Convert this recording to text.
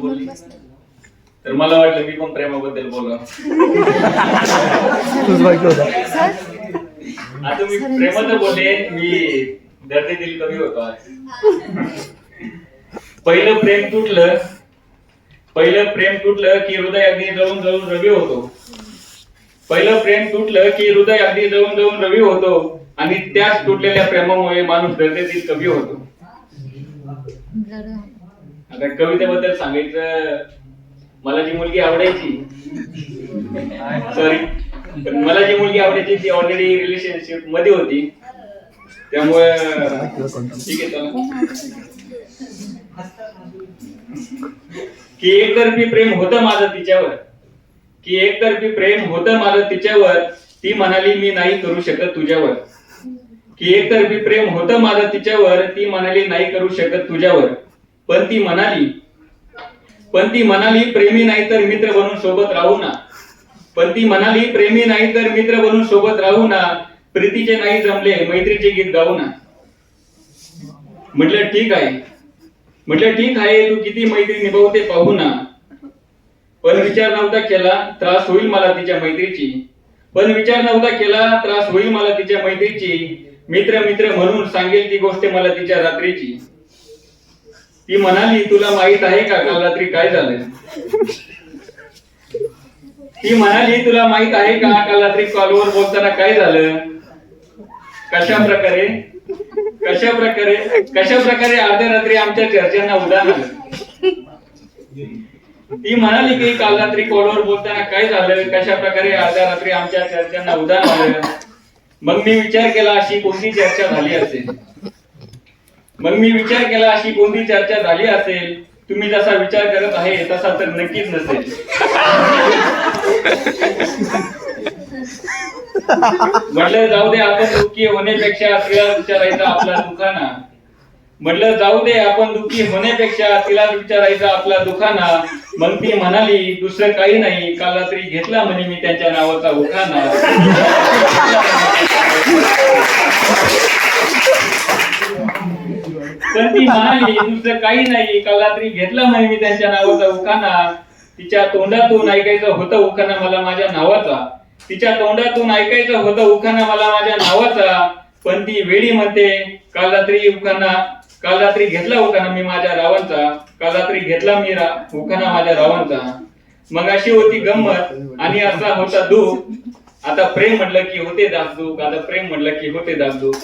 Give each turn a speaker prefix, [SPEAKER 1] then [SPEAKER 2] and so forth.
[SPEAKER 1] बोलली. तर मला वाटलं मी पण प्रेमाबद्दल
[SPEAKER 2] होता.
[SPEAKER 1] आता मी प्रेमाचं बोले मी धरतीतील कवी होतो आज. पहिलं प्रेम तुटलं पहिलं प्रेम तुटलं की हृदय अगदी जळून जळून रवी होतो. पहिलं प्रेम तुटलं की हृदय अगदी जळून जळून रवी होतो आणि त्याच तुटलेल्या प्रेमामुळे माणूस धरतीतील कवी होतो. आता कवितेबद्दल सांगायचं मला जी मुलगी आवडायची सॉरी पण मला जी मुलगी आवडायची ती ऑलरेडी रिलेशनशिपमध्ये होती. त्यामुळे ठीक आहे चला. की एकतर्फी प्रेम होतं माझं तिच्यावर. की एकतर्फी प्रेम होतं माझं तिच्यावर ती म्हणाली मी नाही करू शकत तुझ्यावर. की एकतर्फी प्रेम होतं माझं तिच्यावर ती म्हणाली नाही करू शकत तुझ्यावर. पण ती म्हणाली पण ती म्हणाली प्रेमी नाही तर मित्र बनून सोबत राहू ना. पण ती म्हणाली प्रेमी नाही तर मित्र बनून सोबत राहू ना. प्रीतीचे नाही जमले मैत्रीचे गीत गाऊ ना. म्हटलं ठीक आहे. म्हटलं ठीक आहे तू किती मैत्री निभावते पाहू ना. पण विचार नव्हता केला त्रास होईल मला तिच्या मैत्रीची. पण विचार नव्हता केला त्रास होईल मला तिच्या मैत्रीची. मित्र मित्र म्हणून सांगेल ती गोष्ट मला तिच्या रात्रीची. ती म्हणाली तुला माहीत आहे का काल रात्री काय झालं ती म्हणाली तुला माहीत आहे का काल रात्री कॉलवर बोलताना काय झालं? कशा प्रकारे? कशा प्रकारे? कशा प्रकारे अर्ध्या रात्री आमच्या चर्चांना उदाहरण आलं? ती म्हणाली की काल रात्री कॉलवर बोलताना काय झालं? कशा प्रकारे अर्ध्या रात्री आमच्या चर्चांना उदाहरण आलं? मग मी विचार केला अशी कोणती चर्चा झाली असेल? मग मी विचार केला अशी कोणती चर्चा झाली असेल? तुम्ही जसा विचार करत आहे तसा तर नक्कीच नसेल. म्हटलं जाऊ दे आपण दुःखी होण्यापेक्षा तिला विचारायचा आपला दुखाना. म्हटलं जाऊ दे आपण दुःखी होण्यापेक्षा तिला विचारायचा आपला दुखाना. मग ती म्हणाली दुसरं काही नाही काल रात्री घेतला म्हणे मी त्यांच्या नावाचा उखाना. पण ती म्हणाली दुसरं काही नाही. काल रात्री घेतला म्हणे मी त्यांच्या नावाचा उखाणा. तिच्या तोंडातून ऐकायचं होतं उखाणा मला माझ्या नावाचा. तिच्या तोंडातून ऐकायचं होतं उखाणा मला माझ्या नावाचा. पण ती वेळी म्हणते काल रात्री उखाणा काल रात्री घेतला उखाणा मी माझ्या रावांचा. काल रात्री घेतला मी रा- उखाणा माझ्या रावांचा. मग अशी होती गंमत आणि असा होता दुःख. आता प्रेम म्हटलं की होते दासदूक आता प्रेम म्हटलं की होते दासदूक